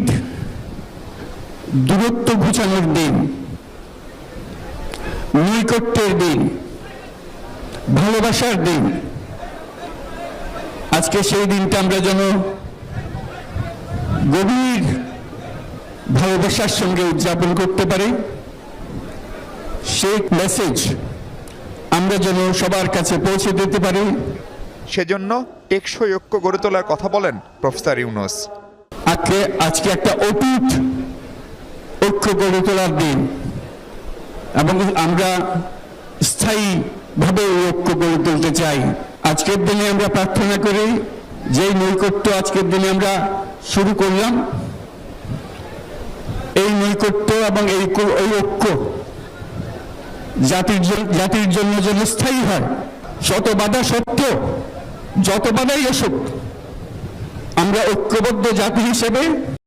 ঈদ দূরত্ব ঘুচানোর দিন, নৈকট্যের দিন, ভালোবাসার দিন। আজকে সেই দিনটা আমরা যেন গভীর ভালোবাসার সঙ্গে উদযাপন করতে পারি। সেই মেসেজ আমরা যেন সবার কাছে পৌঁছে দিতে পারি। সেজন্য টেকসই ঐক্য গড়ে তোলার কথা বলেন প্রফেসর ইউনুস। আজকে আজকে একটা অটুট ঐক্য গড়ে তোলার দিন। এবং আমরা স্থায়ীভাবে এই ঐক্য গড়ে তুলতে চাই। আজকের দিনে আমরা প্রার্থনা করি, যেই নৈকট্য আজকের দিনে আমরা শুরু করলাম, এই নৈকট্য এবং এই ঐক্য- জাতির জাতির জন্য যেন স্থায়ী হয়। শত বাধা সত্য যত বাধাই আসুক আমরা ঐক্যবদ্ধ জাতি হিসেবে